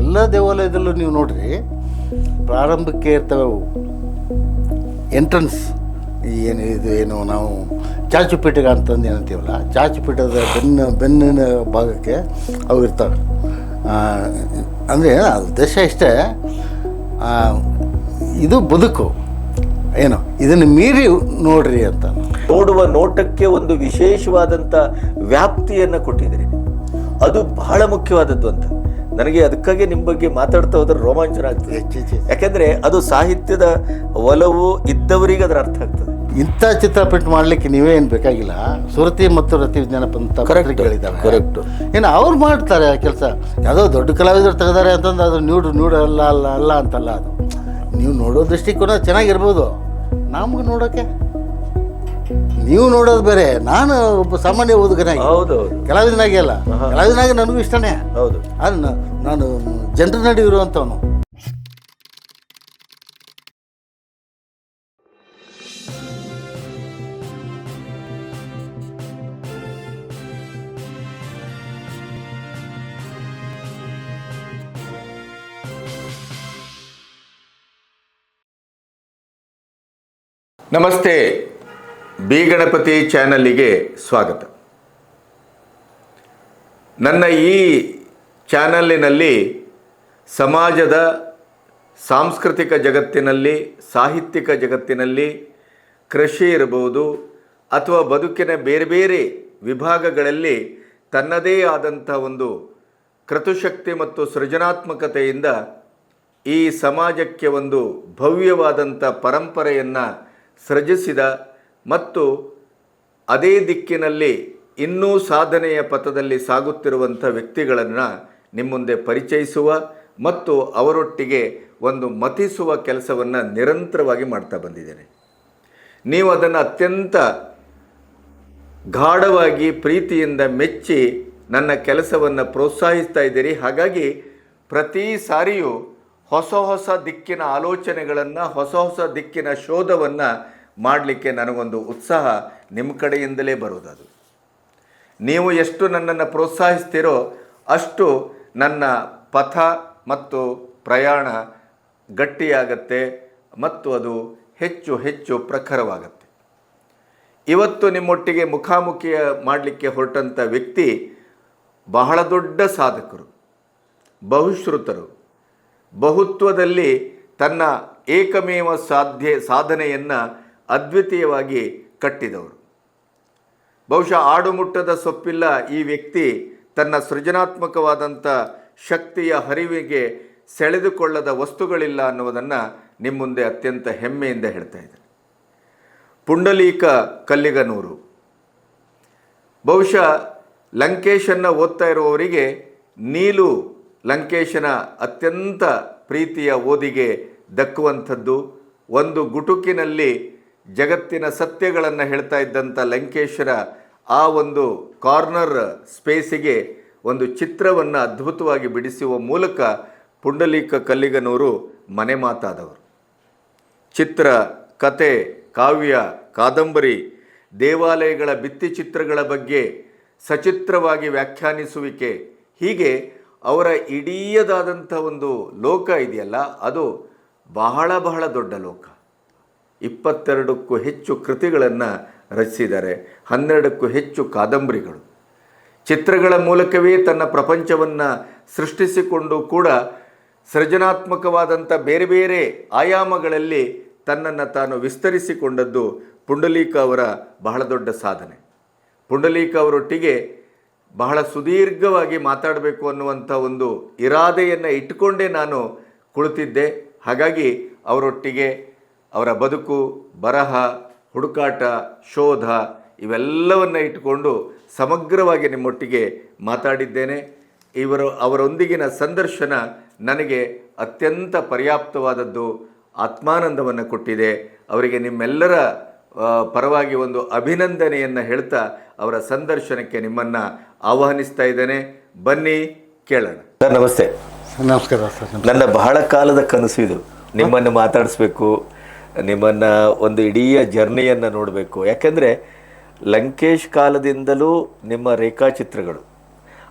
ಎಲ್ಲ ದೇವಾಲಯದಲ್ಲೂ ನೀವು ನೋಡ್ರಿ, ಪ್ರಾರಂಭಕ್ಕೆ ಇರ್ತವೆ ಅವು ಎಂಟ್ರನ್ಸ್ ಏನು, ಇದು ಏನು, ನಾವು ಚಾಚುಪೀಠಗ ಅಂತಂದು ಏನಂತೀವಲ್ಲ ಚಾಚುಪೀಠದ ಬೆನ್ನು, ಬೆನ್ನಿನ ಭಾಗಕ್ಕೆ ಅವು ಇರ್ತವೆ. ಅಂದರೆ ದೇಶ ಇಷ್ಟೇ. ಇದು ಬದುಕು. ಏನು, ಇದನ್ನು ಮೀರಿ ನೋಡ್ರಿ ಅಂತ. ನೋಡುವ ನೋಟಕ್ಕೆ ಒಂದು ವಿಶೇಷವಾದಂಥ ವ್ಯಾಪ್ತಿಯನ್ನು ಕೊಟ್ಟಿದ್ದೀರಿ ಅದು ಬಹಳ ಮುಖ್ಯವಾದದ್ದು ಅಂತ. ನನಗೆ ಅದಕ್ಕಾಗಿ ನಿಮ್ಮ ಬಗ್ಗೆ ಮಾತಾಡ್ತಾ ಹೋದ್ರೆ ರೋಮಾಂಚನ ಆಗ್ತದೆ. ಯಾಕಂದ್ರೆ ಅದು ಸಾಹಿತ್ಯದ ಒಲವು ಇದ್ದವರಿಗೆ ಅದರ ಅರ್ಥ ಆಗ್ತದೆ. ಇಂಥ ಚಿತ್ರಪಟ ಮಾಡಲಿಕ್ಕೆ ನೀವೇ ಏನು ಬೇಕಾಗಿಲ್ಲ? ಸುರತಿ ಮತ್ತು ರತಿ ವಿಜ್ಞಾನ ಅಂತ. ಪತ್ರಿಕೆಗಳಿದ್ದಾವೆ. ಏನು ಅವ್ರು ಮಾಡ್ತಾರೆ ಆ ಕೆಲಸ. ಯಾವುದೋ ದೊಡ್ಡ ಕಲಾವಿದರು ತೆಗೆದಾರೆ ಅಂತಂದು ಅದು ನೀಡು ನೀಡು ಅಲ್ಲ ಅಲ್ಲ ಅಲ್ಲ ಅಂತಲ್ಲ ಅದು. ನೀವು ನೋಡೋ ದೃಷ್ಟಿಕೋನ ಚೆನ್ನಾಗಿರ್ಬೋದು. ನಮ್ಗೆ ನೋಡೋಕ್ಕೆ ನೀವು ನೋಡೋದು ಬೇರೆ ನಾನು ಒಬ್ಬ ಸಾಮಾನ್ಯ ಓದುಗನಾಗಿ. ಹೌದು ಕಲಾವಿದನಾಗಿ ಅಲ್ಲ ಕಲಾವಿದನಾಗಿ ನನಗೂ ಇಷ್ಟನೇ. ಹೌದು. ಅದು ನಾನು ಜನರ ನಡುವೆ ಇರುವಂಥವನು. ನಮಸ್ತೆ. ಬಿ ಗಣಪತಿ ಚಾನಲ್ಲಿಗೆ ಸ್ವಾಗತ. ನನ್ನ ಈ ಚಾನಲ್ಲಿನಲ್ಲಿ ಸಮಾಜದ ಸಾಂಸ್ಕೃತಿಕ ಜಗತ್ತಿನಲ್ಲಿ, ಸಾಹಿತ್ಯಿಕ ಜಗತ್ತಿನಲ್ಲಿ ಕೃಷಿ ಇರಬಹುದು ಅಥವಾ ಬದುಕಿನ ಬೇರೆ ಬೇರೆ ವಿಭಾಗಗಳಲ್ಲಿ ತನ್ನದೇ ಆದಂಥ ಒಂದು ಕೃತುಶಕ್ತಿ ಮತ್ತು ಸೃಜನಾತ್ಮಕತೆಯಿಂದ ಈ ಸಮಾಜಕ್ಕೆ ಒಂದು ಭವ್ಯವಾದಂಥ ಪರಂಪರೆಯನ್ನು ಸೃಜಿಸಿದ ಮತ್ತು ಅದೇ ದಿಕ್ಕಿನಲ್ಲಿ ಇನ್ನೂ ಸಾಧನೆಯ ಪಥದಲ್ಲಿ ಸಾಗುತ್ತಿರುವಂಥ ವ್ಯಕ್ತಿಗಳನ್ನು ನಿಮ್ಮ ಮುಂದೆ ಪರಿಚಯಿಸುವ ಮತ್ತು ಅವರೊಟ್ಟಿಗೆ ಒಂದು ಮತಿಸುವ ಕೆಲಸವನ್ನು ನಿರಂತರವಾಗಿ ಮಾಡ್ತಾ ಬಂದಿದ್ದೇನೆ. ನೀವು ಅದನ್ನು ಅತ್ಯಂತ ಗಾಢವಾಗಿ ಪ್ರೀತಿಯಿಂದ ಮೆಚ್ಚಿ ನನ್ನ ಕೆಲಸವನ್ನು ಪ್ರೋತ್ಸಾಹಿಸ್ತಾ ಇದ್ದೀರಿ. ಹಾಗಾಗಿ ಪ್ರತಿ ಸಾರಿಯೂ ಹೊಸ ಹೊಸ ದಿಕ್ಕಿನ ಆಲೋಚನೆಗಳನ್ನು, ಹೊಸ ಹೊಸ ದಿಕ್ಕಿನ ಶೋಧವನ್ನು ಮಾಡಲಿಕ್ಕೆ ನನಗೊಂದು ಉತ್ಸಾಹ ನಿಮ್ಮ ಕಡೆಯಿಂದಲೇ ಬರುವುದದು ನೀವು ಎಷ್ಟು ನನ್ನನ್ನು ಪ್ರೋತ್ಸಾಹಿಸ್ತೀರೋ ಅಷ್ಟು ನನ್ನ ಪಥ ಮತ್ತು ಪ್ರಯಾಣ ಗಟ್ಟಿಯಾಗತ್ತೆ ಮತ್ತು ಅದು ಹೆಚ್ಚು ಹೆಚ್ಚು ಪ್ರಖರವಾಗತ್ತೆ. ಇವತ್ತು ನಿಮ್ಮೊಟ್ಟಿಗೆ ಮುಖಾಮುಖಿಯ ಮಾಡಲಿಕ್ಕೆ ಹೊರಟಂಥ ವ್ಯಕ್ತಿ ಬಹಳ ದೊಡ್ಡ ಸಾಧಕರು, ಬಹುಶ್ರುತರು. ಬಹುತ್ವದಲ್ಲಿ ತನ್ನ ಏಕಮೇವ ಸಾಧ್ಯ, ಸಾಧನೆಯನ್ನು ಅದ್ವಿತೀಯವಾಗಿ ಕಟ್ಟಿದವರು. ಬಹುಶಃ ಆಡುಮುಟ್ಟದ ಸೊಪ್ಪಿಲ್ಲ ಈ ವ್ಯಕ್ತಿ ತನ್ನ ಸೃಜನಾತ್ಮಕವಾದಂಥ ಶಕ್ತಿಯ ಹರಿವಿಗೆ ಸೆಳೆದುಕೊಳ್ಳದ ವಸ್ತುಗಳಿಲ್ಲ ಅನ್ನುವುದನ್ನು ನಿಮ್ಮ ಮುಂದೆ ಅತ್ಯಂತ ಹೆಮ್ಮೆಯಿಂದ ಹೇಳ್ತಾ ಇದ್ದಾರೆ ಪುಂಡಲೀಕ ಕಲ್ಲಿಗನೂರು. ಬಹುಶಃ ಲಂಕೇಶನ್ನು ಓದ್ತಾ ಇರುವವರಿಗೆ ನೀಲು ಲಂಕೇಶನ ಅತ್ಯಂತ ಪ್ರೀತಿಯ ಓದಿಗೆ ದಕ್ಕುವಂಥದ್ದು. ಒಂದು ಗುಟುಕಿನಲ್ಲಿ ಜಗತ್ತಿನ ಸತ್ಯಗಳನ್ನು ಹೇಳ್ತಾ ಇದ್ದಂಥ ಲಂಕೇಶ್ವರ ಆ ಒಂದು ಕಾರ್ನರ್ ಸ್ಪೇಸಿಗೆ ಒಂದು ಚಿತ್ರವನ್ನು ಅದ್ಭುತವಾಗಿ ಬಿಡಿಸುವ ಮೂಲಕ ಪುಂಡಲೀಕ ಕಲ್ಲಿಗನೂರು ಮನೆ ಮಾತಾದವರು. ಚಿತ್ರ, ಕತೆ, ಕಾವ್ಯ, ಕಾದಂಬರಿ, ದೇವಾಲಯಗಳ ಭಿತ್ತಿಚಿತ್ರಗಳ ಬಗ್ಗೆ ಸಚಿತ್ರವಾಗಿ ವ್ಯಾಖ್ಯಾನಿಸುವಿಕೆ. ಹೀಗೆ ಅವರ ಇಡೀಯದಾದಂಥ ಒಂದು ಲೋಕ ಇದೆಯಲ್ಲ, ಅದು ಬಹಳ ಬಹಳ ದೊಡ್ಡ ಲೋಕ. ಇಪ್ಪತ್ತೆರಡಕ್ಕೂ ಹೆಚ್ಚು ಕೃತಿಗಳನ್ನು ರಚಿಸಿದ್ದಾರೆ. ಹನ್ನೆರಡಕ್ಕೂ ಹೆಚ್ಚು ಕಾದಂಬರಿಗಳು. ಚಿತ್ರಗಳ ಮೂಲಕವೇ ತನ್ನ ಪ್ರಪಂಚವನ್ನು ಸೃಷ್ಟಿಸಿಕೊಂಡು ಕೂಡ ಸೃಜನಾತ್ಮಕವಾದಂಥ ಬೇರೆ ಬೇರೆ ಆಯಾಮಗಳಲ್ಲಿ ತನ್ನನ್ನು ತಾನು ವಿಸ್ತರಿಸಿಕೊಂಡದ್ದು ಪುಂಡಲೀಕ ಅವರ ಬಹಳ ದೊಡ್ಡ ಸಾಧನೆ. ಪುಂಡಲೀಕ ಅವರೊಟ್ಟಿಗೆ ಬಹಳ ಸುದೀರ್ಘವಾಗಿ ಮಾತಾಡಬೇಕು ಅನ್ನುವಂಥ ಒಂದು ಇರಾದೆಯನ್ನು ಇಟ್ಟುಕೊಂಡೇ ನಾನು ಕುಳಿತಿದ್ದೆ. ಹಾಗಾಗಿ ಅವರೊಟ್ಟಿಗೆ ಅವರ ಬದುಕು ಬರಹ ಹುಡುಕಾಟ ಶೋಧ ಇವೆಲ್ಲವನ್ನು ಇಟ್ಟುಕೊಂಡು ಸಮಗ್ರವಾಗಿ ನಿಮ್ಮೊಟ್ಟಿಗೆ ಮಾತಾಡಿದ್ದೇನೆ. ಇವರು ಅವರೊಂದಿಗಿನ ಸಂದರ್ಶನ ನನಗೆ ಅತ್ಯಂತ ಪರ್ಯಾಪ್ತವಾದದ್ದು. ಆತ್ಮಾನಂದವನ್ನು ಕೊಟ್ಟಿದೆ. ಅವರಿಗೆ ನಿಮ್ಮೆಲ್ಲರ ಪರವಾಗಿ ಒಂದು ಅಭಿನಂದನೆಯನ್ನು ಹೇಳ್ತಾ ಅವರ ಸಂದರ್ಶನಕ್ಕೆ ನಿಮ್ಮನ್ನು ಆಹ್ವಾನಿಸ್ತಾ ಇದ್ದೇನೆ. ಬನ್ನಿ ಕೇಳೋಣ. ಸರ್ ನಮಸ್ತೆ. ನಮಸ್ಕಾರ ಸರ್ ನನ್ನ ಬಹಳ ಕಾಲದ ಕನಸು ಇದು. ನಿಮ್ಮನ್ನು ಮಾತಾಡಿಸ್ಬೇಕು ನಿಮ್ಮನ್ನು ಒಂದು ಇಡೀ ಜರ್ನಿಯನ್ನು ನೋಡಬೇಕು. ಯಾಕೆಂದರೆ ಲಂಕೇಶ್ ಕಾಲದಿಂದಲೂ ನಿಮ್ಮ ರೇಖಾಚಿತ್ರಗಳು.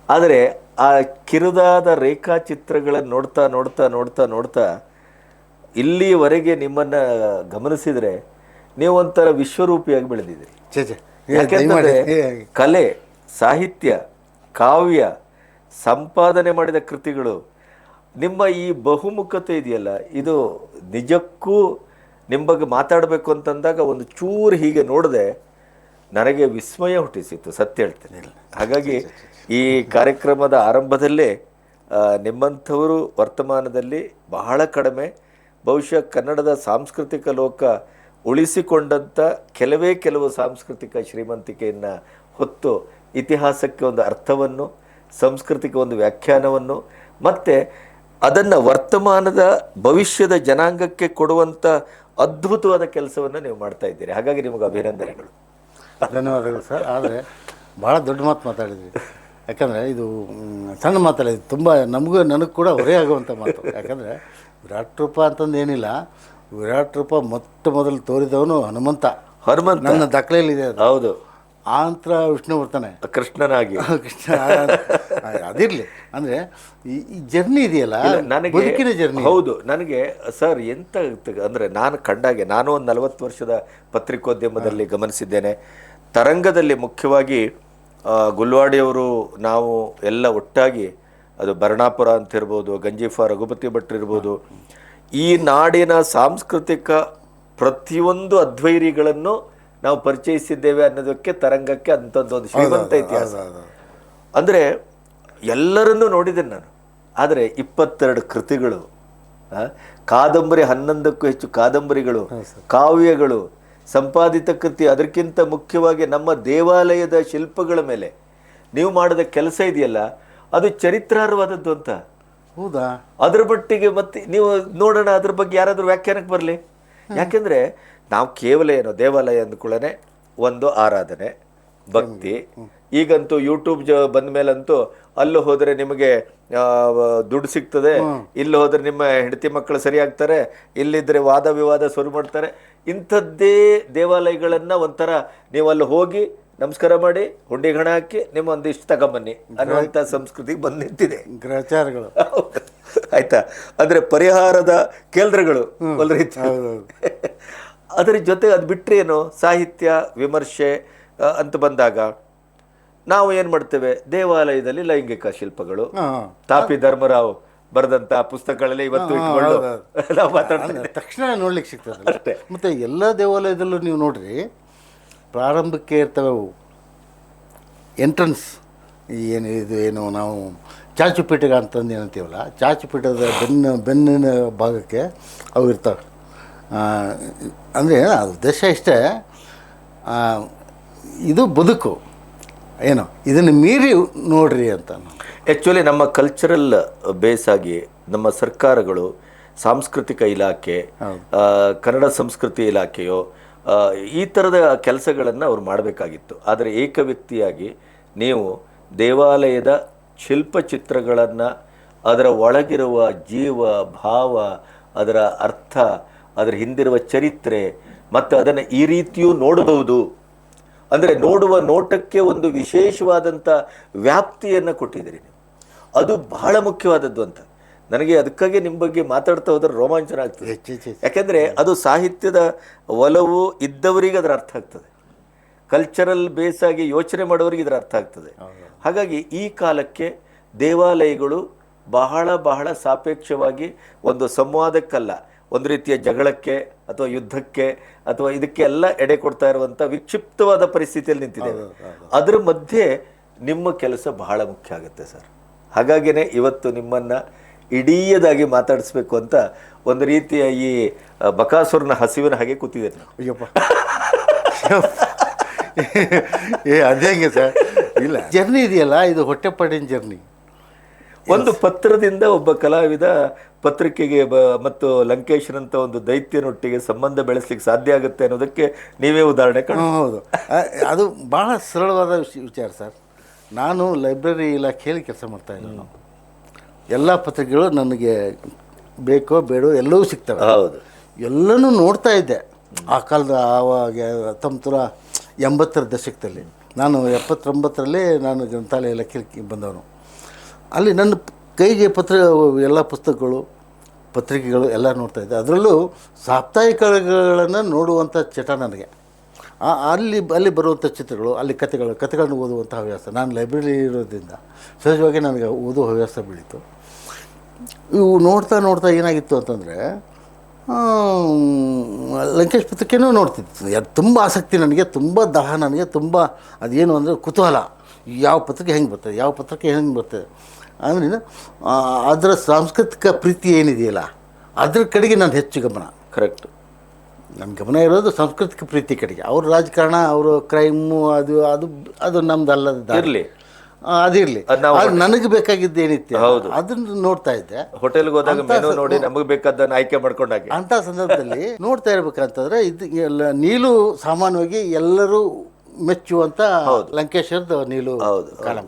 ಆದರೆ ಆ ಕಿರುದಾದ ರೇಖಾಚಿತ್ರಗಳನ್ನು ನೋಡ್ತಾ ನೋಡ್ತಾ ನೋಡ್ತಾ ನೋಡ್ತಾ ಇಲ್ಲಿವರೆಗೆ ನಿಮ್ಮನ್ನ ಗಮನಿಸಿದ್ರೆ ನೀವು ಒಂಥರ ವಿಶ್ವರೂಪಿಯಾಗಿ ಬೆಳೆದಿದ್ದೀರಿ. ಏ, ಕಲೆ ಸಾಹಿತ್ಯ ಕಾವ್ಯ ಸಂಪಾದನೆ ಮಾಡಿದ ಕೃತಿಗಳು ನಿಮ್ಮ ಈ ಬಹುಮುಖತೆ ಇದೆಯಲ್ಲ ಇದು ನಿಜಕ್ಕೂ ನಿಮ್ಮ ಬಗ್ಗೆ ಮಾತಾಡಬೇಕು ಅಂತಂದಾಗ ಒಂದು ಚೂರು ಹೀಗೆ ನೋಡಿದೆ ನನಗೆ ವಿಸ್ಮಯ ಹುಟ್ಟಿಸಿತ್ತು ಸತ್ಯ ಹೇಳ್ತೇನೆ. ಹಾಗಾಗಿ ಈ ಕಾರ್ಯಕ್ರಮದ ಆರಂಭದಲ್ಲೇ ನಿಮ್ಮಂಥವರು ವರ್ತಮಾನದಲ್ಲಿ ಬಹಳ ಕಡಿಮೆ ಬಹುಶಃ ಕನ್ನಡದ ಸಾಂಸ್ಕೃತಿಕ ಲೋಕ ಉಳಿಸಿಕೊಂಡಂಥ ಕೆಲವೇ ಕೆಲವು ಸಾಂಸ್ಕೃತಿಕ ಶ್ರೀಮಂತಿಕೆಯನ್ನು ಹೊತ್ತು ಇತಿಹಾಸಕ್ಕೆ ಒಂದು ಅರ್ಥವನ್ನು ಸಂಸ್ಕೃತಿಗೆ ಒಂದು ವ್ಯಾಖ್ಯಾನವನ್ನು ಮತ್ತು ಅದನ್ನು ವರ್ತಮಾನದ ಭವಿಷ್ಯದ ಜನಾಂಗಕ್ಕೆ ಕೊಡುವಂಥ ಅದ್ಭುತವಾದ ಕೆಲಸವನ್ನು ನೀವು ಮಾಡ್ತಾ ಇದ್ದೀರಿ. ಹಾಗಾಗಿ ನಿಮಗೆ ಅಭಿನಂದನೆಗಳು. ಧನ್ಯವಾದಗಳು ಸರ್. ಆದರೆ ಭಾಳ ದೊಡ್ಡ ಮಾತು ಮಾತಾಡಿದ್ವಿ ಯಾಕಂದರೆ ಇದು ಸಣ್ಣ ಮಾತಲ್ಲ ಇದು ತುಂಬ ನಮಗೂ ನನಗೆ ಕೂಡ ಹೊರೆ ಆಗುವಂಥ ಮಾತು. ಯಾಕಂದರೆ ವಿರಾಟ್ ರೂಪ ಅಂತಂದು ಏನಿಲ್ಲ. ವಿರಾಟ್ ರೂಪ ಮೊಟ್ಟ ಮೊದಲು ತೋರಿದವನು ಹನುಮಂತ. ಹನುಮಂತ. ನನ್ನ ದಾಖಲೆಯಲ್ಲಿದೆ ಅದು. ಹೌದು. ಆ ನಂತರ ವಿಷ್ಣು ಬರ್ತಾನೆ. ಕೃಷ್ಣನಾಗಿ ಕೃಷ್ಣ ಅದಿರಲಿ. ಅಂದರೆ ಈ ಜರ್ನಿ ಇದೆಯಲ್ಲ? ನನಗೆ ಬದುಕಿನ ಜರ್ನಿ ಹೌದು ನನಗೆ ಸರ್ ಎಂತ ಅಂದ್ರೆ ನಾನು ಕಂಡಾಗೆ ನಾನು ಒಂದು ನಲವತ್ತು ವರ್ಷದ ಪತ್ರಿಕೋದ್ಯಮದಲ್ಲಿ ಗಮನಿಸಿದ್ದೇನೆ. ತರಂಗದಲ್ಲಿ ಮುಖ್ಯವಾಗಿ ಗುಲ್ವಾಡಿಯವರು ನಾವು ಎಲ್ಲ ಒಟ್ಟಾಗಿ ಅದು ಭರಣಾಪುರ ಅಂತ ಇರ್ಬೋದು ಗಂಜಿಫಾ ರಘುಪತಿ ಭಟ್ ಇರ್ಬೋದು ಈ ನಾಡಿನ ಸಾಂಸ್ಕೃತಿಕ ಪ್ರತಿಯೊಂದು ಅದ್ವೈರಿಗಳನ್ನು ನಾವು ಪರಿಚಯಿಸಿದ್ದೇವೆ ಅನ್ನೋದಕ್ಕೆ ತರಂಗಕ್ಕೆ ಅಂಥದ್ದೊಂದು ಶ್ರೀಮಂತ ಇತಿಹಾಸ. ಅಂದರೆ ಎಲ್ಲರನ್ನೂ ನೋಡಿದ್ದೇನೆ ನಾನು. ಆದರೆ ಇಪ್ಪತ್ತೆರಡು ಕೃತಿಗಳು ಕಾದಂಬರಿ ಹನ್ನೊಂದಕ್ಕೂ ಹೆಚ್ಚು ಕಾದಂಬರಿಗಳು ಕಾವ್ಯಗಳು ಸಂಪಾದಿತ ಕೃತಿ ಅದಕ್ಕಿಂತ ಮುಖ್ಯವಾಗಿ ನಮ್ಮ ದೇವಾಲಯದ ಶಿಲ್ಪಗಳ ಮೇಲೆ. ನೀವು ಮಾಡಿದ ಕೆಲಸ ಇದೆಯಲ್ಲ ಅದು ಚರಿತ್ರಾರ್ಹವಾದದ್ದು ಅಂತ. ಹೌದಾ? ಅದ್ರ ಮಟ್ಟಿಗೆ ಮತ್ತೆ ನೀವು ನೋಡೋಣ ಅದ್ರ ಬಗ್ಗೆ ಯಾರಾದ್ರೂ ವ್ಯಾಖ್ಯಾನಕ್ಕೆ ಬರಲಿ. ಯಾಕೆಂದ್ರೆ ನಾವು ಕೇವಲ ಏನು ದೇವಾಲಯ ಅಂದ್ಕೊಳ್ಳೆ ಒಂದು ಆರಾಧನೆ ಭಕ್ತಿ. ಈಗಂತೂ ಯೂಟ್ಯೂಬ್ ಜ ಬಂದ ಮೇಲಂತೂ ಅಲ್ಲಿ ಹೋದರೆ ನಿಮಗೆ ದುಡ್ಡು ಸಿಗ್ತದೆ. ಇಲ್ಲಿ ಹೋದರೆ ನಿಮ್ಮ ಹೆಂಡತಿ ಮಕ್ಕಳು ಸರಿ ಆಗ್ತಾರೆ ಇಲ್ಲಿದ್ರೆ ವಾದ ವಿವಾದ ಶುರು ಮಾಡ್ತಾರೆ. ಇಂಥದ್ದೇ ದೇವಾಲಯಗಳನ್ನು ಒಂಥರ ನೀವು ಅಲ್ಲಿ ಹೋಗಿ ನಮಸ್ಕಾರ ಮಾಡಿ ಹುಂಡಿ ಹಣ ಹಾಕಿ ನಿಮ್ಮ ಒಂದಿಷ್ಟು ತಗೊಂಬನ್ನಿ ಅನ್ನುವಂಥ ಸಂಸ್ಕೃತಿ ಬಂದು ನಿಂತಿದೆ ಗ್ರಹಚಾರಗಳು. ಆಯ್ತಾ? ಅಂದ್ರೆ ಪರಿಹಾರದ ಕೇಂದ್ರಗಳು ಒಂದು ರೀತಿ. ಅದರ ಜೊತೆ ಅದು ಬಿಟ್ಟರೇನು ಸಾಹಿತ್ಯ ವಿಮರ್ಶೆ ಅಂತ ಬಂದಾಗ ನಾವು ಏನು ಮಾಡ್ತೇವೆ? ದೇವಾಲಯದಲ್ಲಿ ಲೈಂಗಿಕ ಶಿಲ್ಪಗಳು. ತಾಪಿ ಧರ್ಮರಾವ್ ಬರೆದಂತಹ ಪುಸ್ತಕಗಳಲ್ಲಿ ಇವತ್ತು ಇಟ್ಕೊಂಡು ನಾವು ಮಾತಾಡ್ತೇವೆ ತಕ್ಷಣ ನೋಡ್ಲಿಕ್ಕೆ ಸಿಗ್ತದೆ ಮತ್ತು ಎಲ್ಲ ದೇವಾಲಯದಲ್ಲೂ ನೀವು ನೋಡ್ರಿ ಪ್ರಾರಂಭಕ್ಕೆ ಇರ್ತವೆ ಅವು. ಎಂಟ್ರನ್ಸ್. ಏನು ಇದು ಏನು ನಾವು ಚಾಚುಪೀಠಗ ಅಂತಂದು ಏನಂತೀವಲ್ಲ ಚಾಚುಪೀಠದ ಬೆನ್ನ ಬೆನ್ನಿನ ಭಾಗಕ್ಕೆ ಅವು ಇರ್ತವೆ. ಅಂದರೆ ಅದು ಉದ್ದೇಶ ಇಷ್ಟೇ. ಇದು ಬದುಕು. ಏನು ಇದನ್ನು ಮೀರಿ ನೋಡ್ರಿ ಅಂತ ಆ್ಯಕ್ಚುಲಿ ನಮ್ಮ ಕಲ್ಚರಲ್ ಬೇಸಾಗಿ ಆಗಿ ನಮ್ಮ ಸರ್ಕಾರಗಳು ಸಾಂಸ್ಕೃತಿಕ ಇಲಾಖೆ ಕನ್ನಡ ಸಂಸ್ಕೃತಿ ಇಲಾಖೆಯೋ ಈ ಥರದ ಕೆಲಸಗಳನ್ನು ಅವ್ರು ಮಾಡಬೇಕಾಗಿತ್ತು. ಆದರೆ ಏಕ ವ್ಯಕ್ತಿಯಾಗಿ ನೀವು ದೇವಾಲಯದ ಶಿಲ್ಪಚಿತ್ರಗಳನ್ನು ಅದರ ಒಳಗಿರುವ ಜೀವ ಭಾವ ಅದರ ಅರ್ಥ ಅದರ ಹಿಂದಿರುವ ಚರಿತ್ರೆ ಮತ್ತು ಅದನ್ನು ಈ ರೀತಿಯೂ ನೋಡಬಹುದು. ಅಂದರೆ ನೋಡುವ ನೋಟಕ್ಕೆ ಒಂದು ವಿಶೇಷವಾದಂಥ ವ್ಯಾಪ್ತಿಯನ್ನು ಕೊಟ್ಟಿದ್ದೀರಿ ನೀವು. ಅದು ಬಹಳ ಮುಖ್ಯವಾದದ್ದು ಅಂತ. ನನಗೆ ಅದಕ್ಕಾಗಿ ನಿಮ್ಮ ಬಗ್ಗೆ ಮಾತಾಡ್ತಾ ಹೋದ್ರೆ ರೋಮಾಂಚನ ಆಗ್ತದೆ. ಯಾಕೆಂದರೆ ಅದು ಸಾಹಿತ್ಯದ ಒಲವು ಇದ್ದವರಿಗೆ ಅದರ ಅರ್ಥ ಆಗ್ತದೆ. ಕಲ್ಚರಲ್ ಬೇಸ್ ಆಗಿ ಯೋಚನೆ ಮಾಡೋರಿಗೆ ಇದರ ಅರ್ಥ ಆಗ್ತದೆ. ಹಾಗಾಗಿ ಈ ಕಾಲಕ್ಕೆ ದೇವಾಲಯಗಳು ಬಹಳ ಬಹಳ ಸಾಪೇಕ್ಷವಾಗಿ ಒಂದು ಸಂವಾದಕ್ಕಲ್ಲ ಒಂದು ರೀತಿಯ ಜಗಳಕ್ಕೆ ಅಥವಾ ಯುದ್ಧಕ್ಕೆ ಅಥವಾ ಇದಕ್ಕೆಲ್ಲ ಎಡೆ ಕೊಡ್ತಾ ಇರುವಂಥ ವಿಕ್ಷಿಪ್ತವಾದ ಪರಿಸ್ಥಿತಿಯಲ್ಲಿ ನಿಂತಿದ್ದೇವೆ. ಅದರ ಮಧ್ಯೆ ನಿಮ್ಮ ಕೆಲಸ ಬಹಳ ಮುಖ್ಯ ಆಗುತ್ತೆ ಸರ್. ಹಾಗಾಗಿನೇ ಇವತ್ತು ನಿಮ್ಮನ್ನು ಇಡೀಯದಾಗಿ ಮಾತಾಡಿಸ್ಬೇಕು ಅಂತ ಒಂದು ರೀತಿಯ ಈ ಬಕಾಸುರನ ಹಸಿವಿನ ಹಾಗೆ ಕೂತಿದೆ. ಅಯ್ಯಪ್ಪ. ಏ ಅದೇ ಸರ್. ಇಲ್ಲ ಜರ್ನಿ ಇದೆಯಲ್ಲ ಇದು ಹೊಟ್ಟೆಪಾಡಿನ ಜರ್ನಿ ಒಂದು ಪತ್ರದಿಂದ ಒಬ್ಬ ಕಲಾವಿದ ಪತ್ರಿಕೆಗೆ ಬ ಮತ್ತು ಲಂಕೇಶ್ನಂತ ಒಂದು ದೈತ್ಯನೊಟ್ಟಿಗೆ ಸಂಬಂಧ ಬೆಳೆಸಲಿಕ್ಕೆ ಸಾಧ್ಯ ಆಗುತ್ತೆ ಅನ್ನೋದಕ್ಕೆ ನೀವೇ ಉದಾಹರಣೆ ಕಾಣ ಹೌದು. ಅದು ಭಾಳ ಸರಳವಾದ ವಿಚಾರ ಸರ್. ನಾನು ಲೈಬ್ರರಿ ಇಲಾಖೆಯಲ್ಲಿ ಕೆಲಸ ಮಾಡ್ತಾ ಇಲ್ಲ ನಾನು. ಎಲ್ಲ ಪತ್ರಿಕೆಗಳು ನನಗೆ ಬೇಕೋ ಬೇಡೋ ಎಲ್ಲವೂ ಸಿಗ್ತವೆ. ಹೌದು. ಎಲ್ಲನೂ ನೋಡ್ತಾ ಇದ್ದೆ. ಆ ಕಾಲದ ಆವಾಗ ಹತ್ತೊಂಬತ್ತು ನೂರ ಎಂಬತ್ತರ ದಶಕದಲ್ಲಿ. ನಾನು ಎಪ್ಪತ್ತೊಂಬತ್ತರಲ್ಲಿ ನಾನು ಗ್ರಂಥಾಲಯ ಇಲಾಖೆ ಬಂದವನು. ಅಲ್ಲಿ ನನ್ನ ಕೈಗೆ ಪತ್ರ, ಎಲ್ಲ ಪುಸ್ತಕಗಳು, ಪತ್ರಿಕೆಗಳು ಎಲ್ಲ ನೋಡ್ತಾ ಇದ್ದೆ. ಅದರಲ್ಲೂ ಸಾಪ್ತಾಹಿಕಗಳನ್ನು ನೋಡುವಂಥ ಚಟ ನನಗೆ. ಅಲ್ಲಿ ಅಲ್ಲಿ ಬರುವಂಥ ಚಿತ್ರಗಳು, ಅಲ್ಲಿ ಕಥೆಗಳು, ಕಥೆಗಳನ್ನು ಓದುವಂಥ ಹವ್ಯಾಸ. ನಾನು ಲೈಬ್ರರಿ ಇರೋದ್ರಿಂದ ಸಹಜವಾಗಿ ನನಗೆ ಓದೋ ಹವ್ಯಾಸ ಬೀಳಿತು. ಇವು ನೋಡ್ತಾ ನೋಡ್ತಾ ಏನಾಗಿತ್ತು ಅಂತಂದರೆ ಲಂಕೇಶ್ ಪತ್ರಿಕೆನೂ ನೋಡ್ತಿತ್ತು. ಅದು ತುಂಬ ಆಸಕ್ತಿ ನನಗೆ, ತುಂಬ ದಾಹ ನನಗೆ, ತುಂಬ ಅದೇನು ಅಂದರೆ ಕುತೂಹಲ. ಯಾವ ಪತ್ರಿಕೆ ಹೆಂಗೆ ಬರ್ತದೆ, ಯಾವ ಪತ್ರಿಕೆ ಹೆಂಗೆ ಬರ್ತದೆ. ಅಂದರೆ ಅದರ ಸಾಂಸ್ಕೃತಿಕ ಪ್ರೀತಿ ಏನಿದೆಯಲ್ಲ ಅದ್ರ ಕಡೆಗೆ ನಾನು ಹೆಚ್ಚು ಗಮನ. ಕರೆಕ್ಟ್ ನನ್ನ ಗಮನ ಇರೋದು ಸಾಂಸ್ಕೃತಿಕ ಪ್ರೀತಿ ಕಡೆಗೆ. ಅವ್ರ ರಾಜಕಾರಣ ಅವರು ಕ್ರೈಮು ಅದು ಅದು ಅದು ನಮ್ದು ಅಲ್ಲದಿರಲಿ. ಇರ್ಲಿ. ಅದಿರಲಿ. ನನಗೆ ಬೇಕಾಗಿದ್ದು ಏನಿತ್ತು? ಹೌದು. ಅದನ್ನ ನೋಡ್ತಾ ಇದ್ದೆ. ಹೋಟೆಲ್ಗೆ ಹೋದಾಗ ಮೆನು ನೋಡಿ ನಮಗೆ ಬೇಕಾದ್ದನ್ನು ಆಯ್ಕೆ ಮಾಡ್ಕೊಂಡಾಗ. ಅಂತ ಸಂದರ್ಭದಲ್ಲಿ ನೋಡ್ತಾ ಇರ್ಬೇಕಂತಂದ್ರೆ ಇದು ಎಲ್ಲ ನೀಲು ಸಾಮಾನ್ಯವಾಗಿ ಎಲ್ಲರೂ ಮೆಚ್ಚುವಂತ ಲಂಕೇಶ್ವರದ ನೀಲು ಕಾಲಂ.